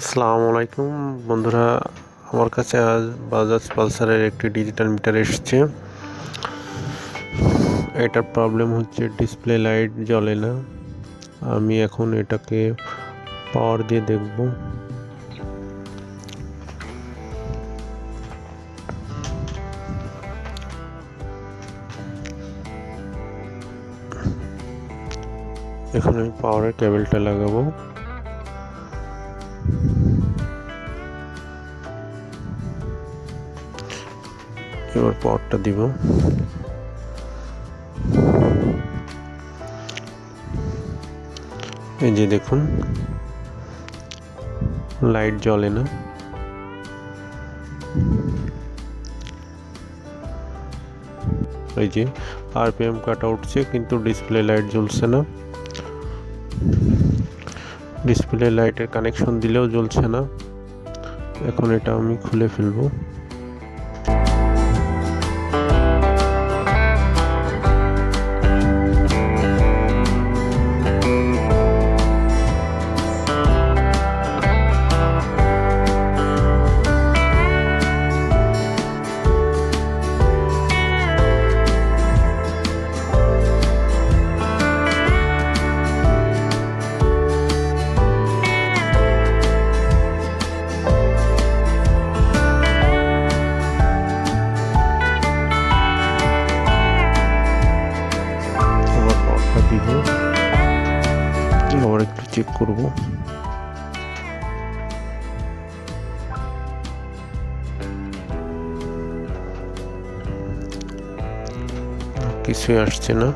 আসসালামু আলাইকুম। বন্ধুরা, আমার কাছে আজ বাজাজ পালসারের একটি ডিজিটাল মিটার এসেছে। এটার প্রবলেম হচ্ছে ডিসপ্লে লাইট জ্বলে না। আমি এখন এটাকে পাওয়ার দিয়ে দেখব। এখন আমি পাওয়ারের কেবলটা লাগাবো। এবার পাওয়ারটা দিব। এই যে দেখুন, লাইট জ্বলে না। এই যে আরপিএম কাটা উঠছে কিন্তু ডিসপ্লে লাইট জ্বলছে না। ডিসপ্লে লাইটের কানেকশন দিলেও জ্বলছে না। এখন এটা আমি খুলে ফেলব। চেক করব। কিছুই আসছে না।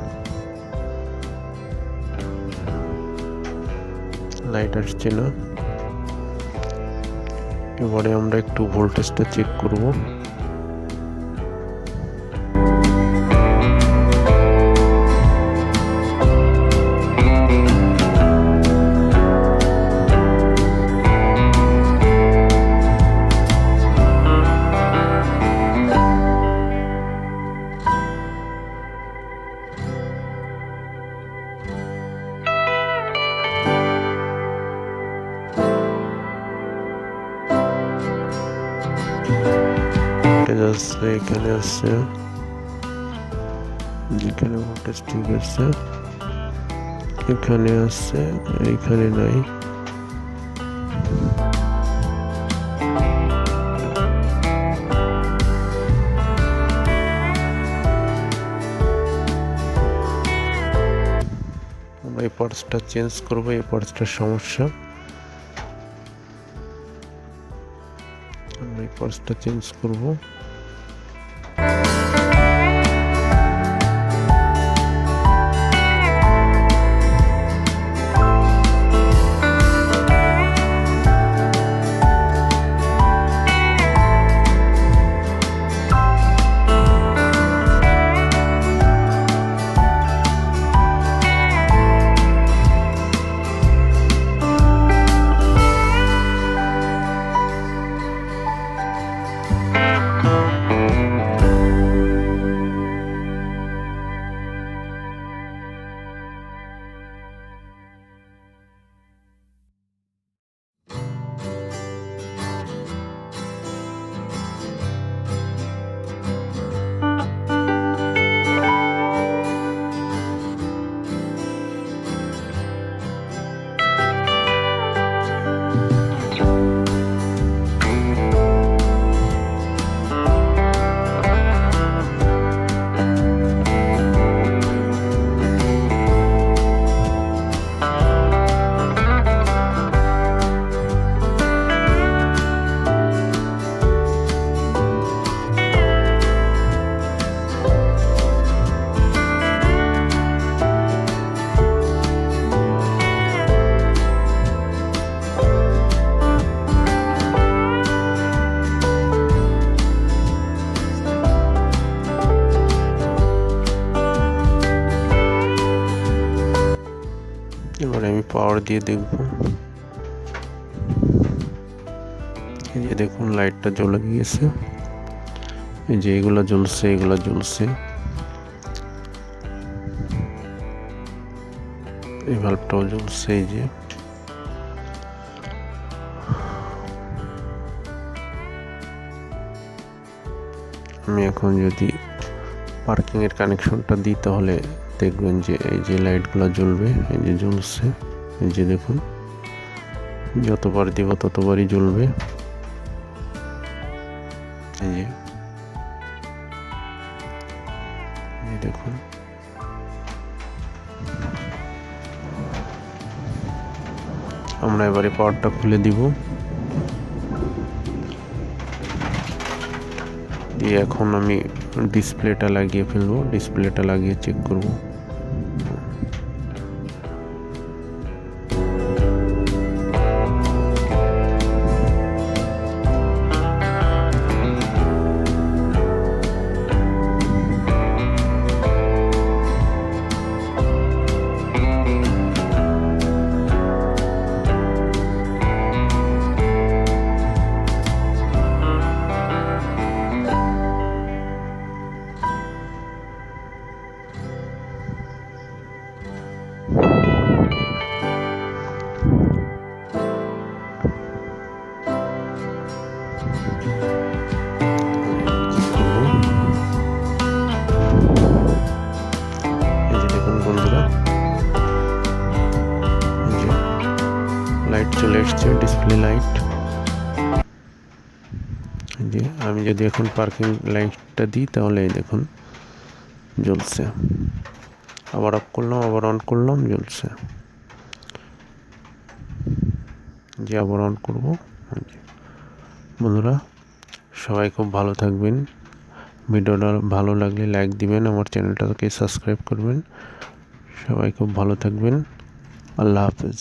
লাইট আসছে না। এবারে আমরা একটু ভোল্টেজটা চেক করব। আসছে এখানে আসছে। এখানে ভোল্টেজ ঠিক আছে। এখানে আসছে এইখানে নাই। এই পার্টসটা চেঞ্জ করব, এই পার্টসটার সমস্যা। আমরা এই পার্টসটা চেঞ্জ করব। পাওয়ার দিয়ে দেখব। এই যে দেখুন লাইটটা জ্বলে গিয়েছে। এই যে এগুলো জ্বলছে এগুলো জ্বলছে। এই ভাল্বটাও জ্বলছে, এই যে। আমি এখন যদি পার্কিংয়ের কানেকশনটা দিই, তাহলে দেখবেন যে এই যে লাইটগুলো জ্বলবে, এই যে জ্বলছে। এই যে দেখুন, যতবার দিব ততবারই জ্বলবে। এই যে। দেখুন। আমরা এবারে পাওয়ারটা খুলে দিব। দিয়ে এখন আমি ডিসপ্লেটা লাগিয়ে ফেলব, ডিসপ্লেটা লাগিয়ে চেক করব। এসছে ডিসপ্লে লাইট যে, আমি যদি এখন পার্কিং লাইটটা দিই, তাহলে দেখুন, জ্বলছে। আবার অফ করলাম, আবার অন করলাম, জ্বলছে। যে আবার অন করব। বন্ধুরা, সবাই খুব ভালো থাকবেন। ভিডিওটা ভালো লাগলে লাইক দিবেন, আমার চ্যানেলটাকে সাবস্ক্রাইব করবেন। সবাই খুব ভালো থাকবেন। আল্লাহ হাফেজ।